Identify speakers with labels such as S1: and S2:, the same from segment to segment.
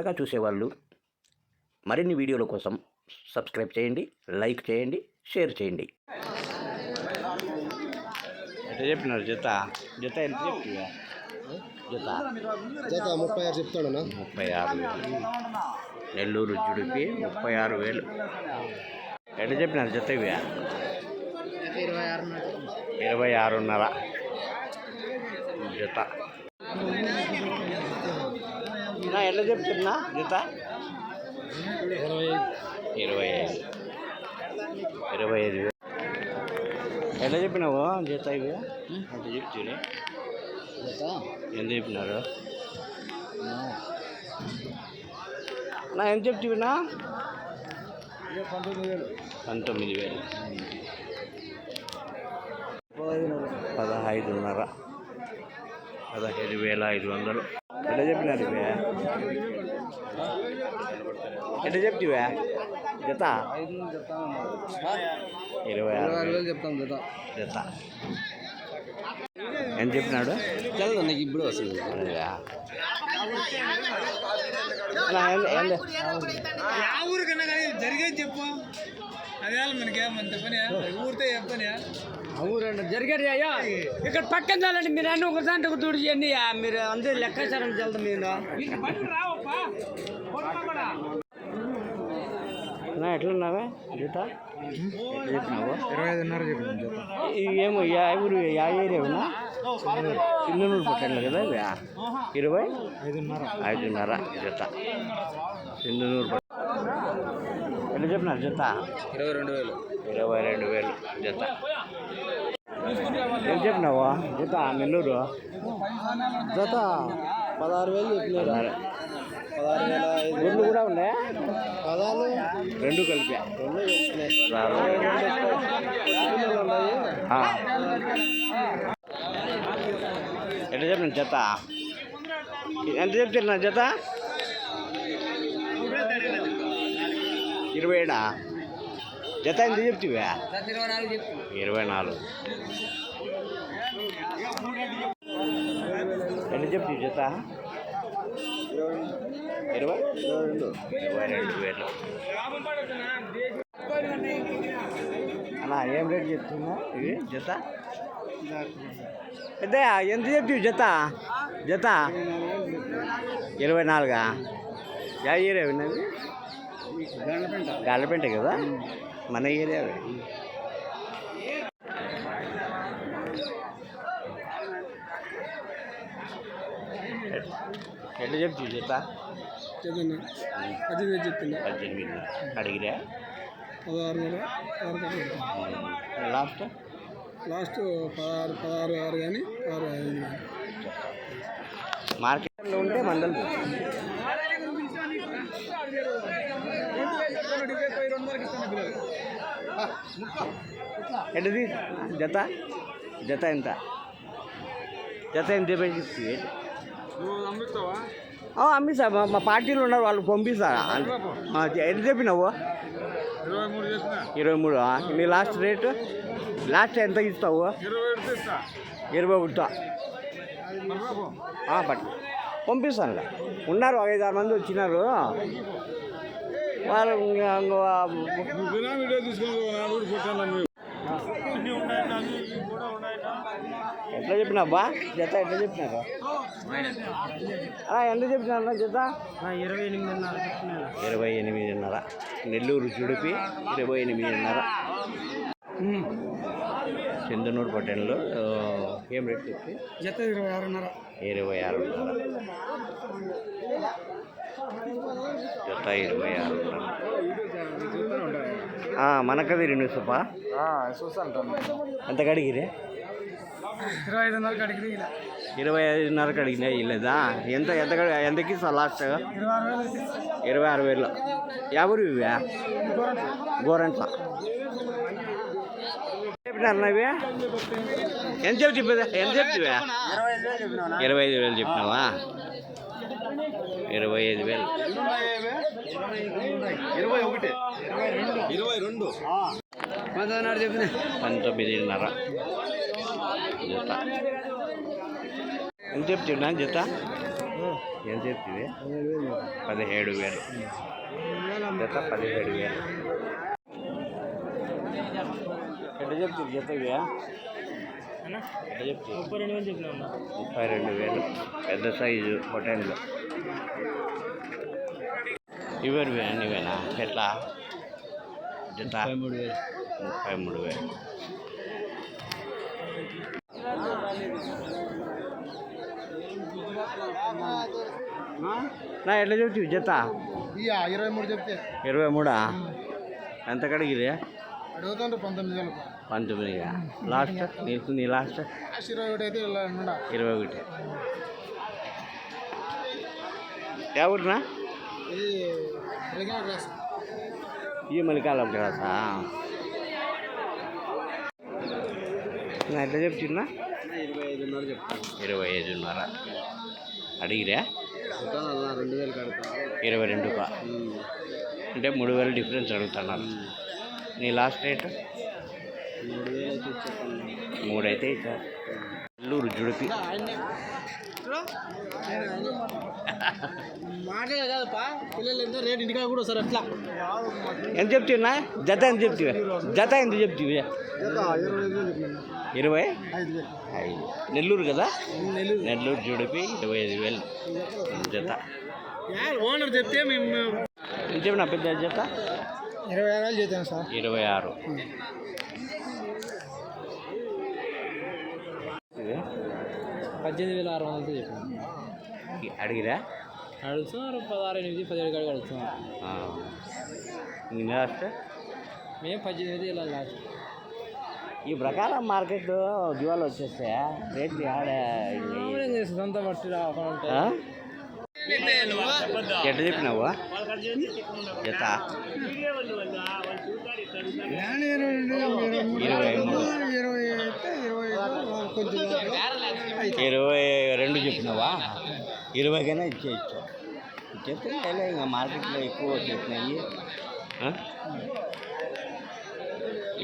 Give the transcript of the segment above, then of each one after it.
S1: కొత్తగా చూసేవాళ్ళు. మరిన్ని వీడియోల కోసం సబ్స్క్రైబ్ చేయండి లైక్ చేయండి షేర్ చేయండి. ఎంత చెప్పినారు జత? జత ఎంత చెప్తున్నా జత?
S2: జత ముప్పై ఆరు చెప్తాడన్నా?
S1: ముప్పై ఆరు వేలు. నెల్లూరు జుడిపి ముప్పై ఆరు వేలు. ఎట్లా చెప్పినారు జత ఇవి?
S2: ఇరవై
S1: ఆరున్నర. జత. నా ఎట్లా చెప్తున్నా? జత
S2: ఇరవై
S1: ఐదు. ఇరవై ఐదు. ఎట్లా చెప్పినావు జత ఇవి? చెప్తున్నా
S2: జత
S1: ఎంత చెప్పినారు? నా ఎంత చెప్తున్నా
S2: పంతొమ్మిది వేలు.
S1: పంతొమ్మిది వేలు
S2: పదహైదు
S1: పదహైదున్నర. పదహైదు వేల ఐదు వందలు. ఎట్లా చెప్పినారు ఎట్లా చెప్తివే జత? ఇరవై ఆరు వేలు.
S2: చెప్తాం జత.
S1: జత. ఎంత చెప్పినాడు?
S2: తెలదు నీకు ఇప్పుడు వస్తుంది
S3: ఊరికన్నా కానీ జరిగేది చెప్పు. అదే మనకేమంత పని ఊరితో చెప్పని
S4: అవునండి జరిగారు అయ్యా. ఇక్కడ పక్కన చాలండి మీరు అన్ని ఒక దాంట్లో దూడు చేయండి. మీరు అందరూ లెక్కాచారం వెళ్తాం మీరు.
S1: ఎట్లున్నావే? జత?
S2: ఇరవై ఐదున్నర
S1: ఏమో యా ఊరు యా ఏరియానా సింగనూరు పట్టణంలో కదా ఇవి ఇరవై?
S2: ఐదున్నర.
S1: ఐదున్నర జత. సింధనూరు పట్టణం ఎట్లా చెప్పినారు జత?
S2: ఇరవై రెండు వేలు.
S1: ఇరవై రెండు వేలు జత. ఏం చెప్పినావు? జత నెల్లూరు?
S2: జత పదహారు వేలు చెప్పినారు.
S1: పదహారు.
S2: వేల
S1: ఊర్లు కూడా ఉన్నాయా?
S2: పదాలు
S1: రెండు కలిపి.
S2: రెండు.
S1: ఎట్లా చెప్పిన జత? ఎంత చెప్తున్నా జత? ఇరవై ఏడా జత ఎంత చెప్తివా?
S4: ఇరవై నాలుగు చెప్పు
S1: ఇరవై ఎన్ని జత? ఇరవై?
S2: ఇరవై రెండు
S1: వేలు. అన్నా ఏం రేట్ చెప్తున్నా? ఇవి జత? పెద్ద ఎంత చెప్తివి జత? జత? ఇరవై నాలుగా? యా ఏరియా గాలపెంట కదా? మన ఏరియా ఎట్లా జత
S2: చెప్పిన పద్దెనిమిది చెప్తున్నా.
S1: పద్దెనిమిది అడిగిరా? లాస్ట్?
S2: లాస్ట్ పదహారు పదహారు ఆరు కానీ పదహారు ఐదు
S1: మార్కెట్లో ఉంటే మందలు ఎట్టది జత? జత ఎంత? జత ఎంత చెప్పేసి
S3: నువ్వు
S1: అమ్మిస్తా. మా మా పార్టీలో ఉన్నారు వాళ్ళు పంపిస్తారా. ఎంత చెప్పినావు?
S3: ఇరవై మూడు
S1: మీ లాస్ట్ రేటు? లాస్ట్ ఎంత ఇస్తావు?
S3: ఇరవై
S1: ఇరవై ఒకటితో పంపిస్తాను ఉన్నారు ఒక ఐదు ఆరు మంది వచ్చినారు. వాళ్ళు ఎట్లా చెప్పినాబ్బా? జత ఎట్లా చెప్పినారు? ఎంత చెప్పినారు జత?
S4: ఇరవై ఎనిమిదిన్నర.
S1: ఇరవై ఎనిమిదిన్నర నెల్లూరు జుడిపి ఇరవై ఎనిమిదిన్నర. సింధనూరు పట్టణంలో ఏం రేట్ చెప్పి?
S2: జత ఇరవై ఆరున్నర.
S1: ఇరవై ఆరున్నర. జత ఇరవై ఆరున్నర ఆ, మనకది రెండు సూపా
S2: చూస్తాను
S1: ఎంత కడిగిరే
S2: ఇరవై ఐదున్నర కడిగి ఇలా
S1: ఇరవై ఐదున్నరకు అడిగినా ఇల్లేదా ఎంత ఎంత కడి- ఎంతకి ఇస్తా లాస్ట్?
S2: ఇరవై ఆరు వేలు.
S1: ఆరు ఎవరు ఇవే గోరంట్ల. చెప్పినారు ఇవి ఎంత చెప్తి ఎంత చెప్తివే ఇరవై ఐదు వేలు చెప్పినావా? ఇరవై ఐదు వేలు.
S2: ఇరవై ఒకటి. ఇరవై రెండు. పంతొమ్మిదిన్నర చెప్పిన?
S1: పంతొమ్మిదిన్నర. జత. ఎంత చెప్తున్నా జత? ఎంత చెప్తుంది? పదిహేడు వేలు. జత పదిహేడు వేలు. ఎట్లా చెప్తుంది జత చెప్తుంది
S4: ముప్పై రెండు వేలు చెప్పినా
S1: ముప్పై రెండు వేలు. పెద్ద సైజు పొటెన్లు ఇవరివే ఇవేనా ఎట్లా? జత?
S2: మూడు వేలు.
S1: ముప్పై మూడు వేలు. నా ఎట్లా చెప్తివి జత?
S2: ఇరవై మూడు చెప్తే.
S1: ఇరవై మూడా? ఎంత కడిగిరి పంతొమ్మిదిగా? లాస్ట్? నీకు నీ లాస్ట్?
S2: ఇరవై ఒకటి. అయితే
S1: ఇరవై ఒకటి
S2: క్లాస్
S1: ఈ మలికాలం క్లాసా నా ఎట్లా చెప్తున్నా?
S2: ఇరవై ఐదున్నర చెప్తాను
S1: ఇరవై ఐదున్నర అడిగిరా
S2: రెండు వేలు కడతాను
S1: ఇరవై రెండుకా? అంటే మూడు వేలు డిఫరెన్స్ అడుగుతున్నారు. నీ లాస్ట్ రేట్ మూడైతే ఇచ్చారు నెల్లూరు జుడిపి.
S2: ఎంత రేట్ ఇంటికా కూడా సార్ అట్లా.
S1: ఎంత చెప్తున్నా జత ఎంత చెప్తివే? జత ఎంత చెప్తివి?
S2: ఇరవై? ఐదు
S1: నెల్లూరు కదా?
S2: నెల్లూరు
S1: జుడిపి ఇరవై ఐదు వేలు. జత.
S2: ఓనర్ చెప్తే మేము
S1: చెప్పిన పెద్ద జత?
S2: ఇరవై ఆరు చేద్దాం సార్.
S1: ఇరవై ఆరు?
S2: పద్దెనిమిది వేల ఆరు వందలతో చెప్పాను.
S1: అడిగిరా?
S2: అడుగుతున్నారు పదహారు ఎనిమిది పదిహేడు కాడికి అడుగుతున్నాం.
S1: ఆ. ఇంక లాస్ట్
S2: మేము పద్దెనిమిది ఇలా లాస్ట్.
S1: ఈ ప్రకారం మార్కెట్ దివాళ వచ్చేస్తే రేట్లు ఆడ
S2: ఏం చేస్తాం సొంత మట్టి రాకుండా?
S1: ఎట్లా చెప్పినావు? జత ఇరవై మూడు
S2: ఇరవై ఇరవై
S1: ఇరవై రెండు చెప్పినావా? ఇరవైకైనా ఇచ్చేయచ్చు ఇచ్చేస్తే ఇంకా మార్కెట్లో ఎక్కువ వచ్చేసినాయి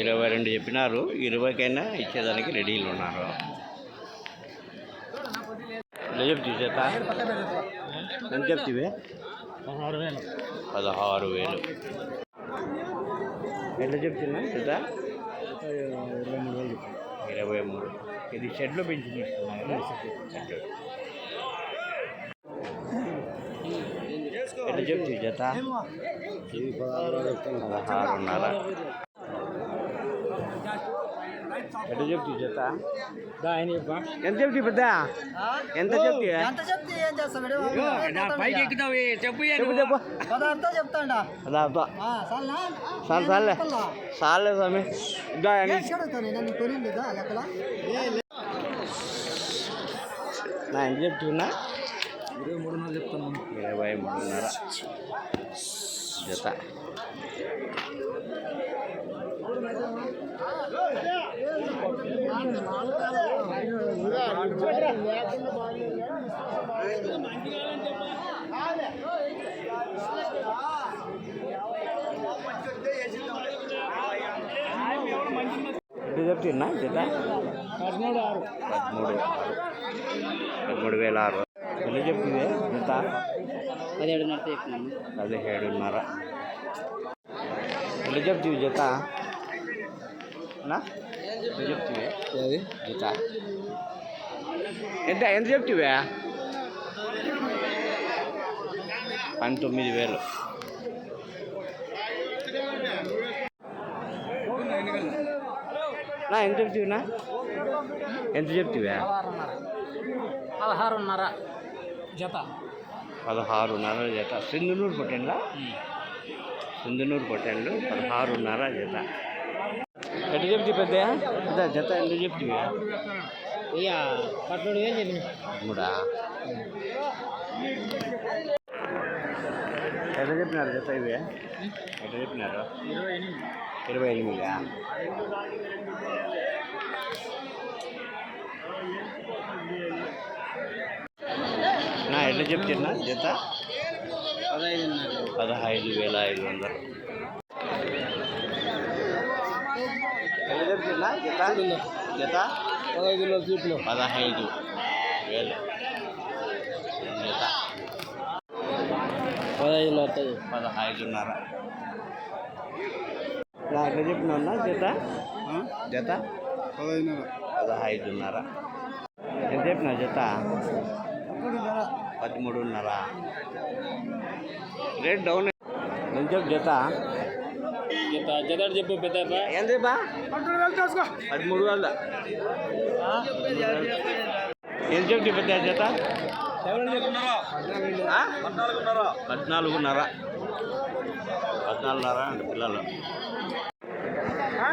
S1: ఇరవై రెండు చెప్పినారు. ఇరవైకైనా ఇచ్చేదానికి రెడీలు ఉన్నారు. ఎట్లా చేత ఎంత చెప్తివే
S2: పదహారు వేలు.
S1: పదహారు వేలు. ఎట్లా చెప్తున్నా? చేత
S2: ఇరవై మూడు. వేలు
S1: ఇరవై మూడు ఇది షెడ్లో పెంచి తీసుకున్నాను. షెడ్ ఎట్లా చెప్తీ జత పదహారున్నర. ఎట్లా చెప్తీ
S2: చెప్పా.
S1: ఎంత చెప్తీ పెద్ద? ఎంత చెప్తీ
S4: చెప్పు
S1: చెప్పు చెప్పు.
S3: పదార్థం
S1: సార్ సార్లే. సార్లే స్వామి. నా ఎంత చెప్తున్నా
S2: ఇరవై మూడున్నర చెప్తాను.
S1: ఇరవై మూడున్నర. జత. చెప్తున్నా జత
S2: పదమూడు ఆరు
S1: పదమూడు. పదమూడు వేల ఆరు. ఎంత చెప్తుంది జత
S2: పదిహేడున్నర చెప్పినాను.
S1: పదిహేడున్నర. ఎంత చెప్ತೀವಿ జత చెప్తివే?
S2: అది
S1: జత ఎంత ఎంత చెప్తివే? పంతొమ్మిది వేలు. నా ఎంత చెప్తివినా ఎంత చెప్తివే?
S2: పదహారున్నర. జత.
S1: పదహారున్నర జత. సింధునూరు పొట్టండ్లా సింధునూరు పొట్టండ్లు పదహారున్నర జత. ఎట్లా చెప్తే పెద్ద? పెద్ద జత ఎంత చెప్తివి?
S2: ఇక పదమూడు వేలు చెప్పిన.
S1: మూడా ఎట్లా చెప్పినారు జత ఇవి? ఎట్లా చెప్పినారు?
S2: ఇరవై ఎనిమిది?
S1: నా ఎట్లా చెప్తున్నా జత? పదహైదు వేల ఐదు వందలు. జత జత
S2: పదహైదులో చెప్పిన
S1: పదహైదు వేలు. జత
S4: పదహైదు అవుతుంది
S1: పదహైదున్నర. ఎట్లా చెప్పినా జత? జత?
S2: పదహైదున్నర.
S1: పదహైదున్నర. ఎంత చెప్పిన జత? పదమూడున్నర. Rate down. ఎంత చెప్పు జత
S4: జత చెప్పు పెద్ద
S1: ఎంత బా పదమూడు వేల. ఎంత చెప్పి పెద్ద జత ఆ? పద్నాలుగున్నర. పద్నాలుగున్నర అంటే పిల్లలు. ఆ?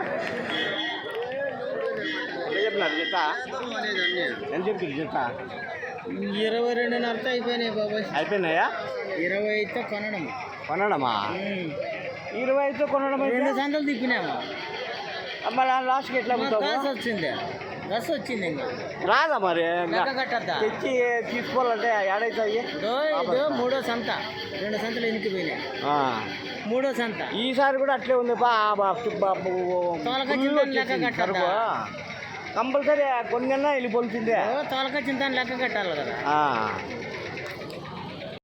S1: ఎంత చెప్పినారు జత? ఎంత జత?
S4: ఇరవై రెండు నర్త అయిపోయినాయి బాబాయ్.
S1: అయిపోయినాయా?
S4: ఇరవై అయితే కొనడం
S1: కొనడమా? ఇరవై అయితే కొనడం
S4: రెండు సంతలు తిప్పినాము.
S1: మళ్ళీ లాస్ట్కి ఎట్లా
S4: కాసు వచ్చింది. బస్సు వచ్చింది ఇంకా.
S1: రాదా మరి? తెచ్చి తీసుకోవాలంటే ఏడైతాయి
S4: ఇదో మూడో సంత. రెండు సంతలు ఎనికి పోయినాయి.
S1: ఆ.
S4: మూడో సంత.
S1: ఈసారి కూడా అట్లే ఉంది కంపల్సరీ కొన్ని వెళ్ళిపోతుందే
S4: తోలక చింతని లెక్క కట్టాలి కదా.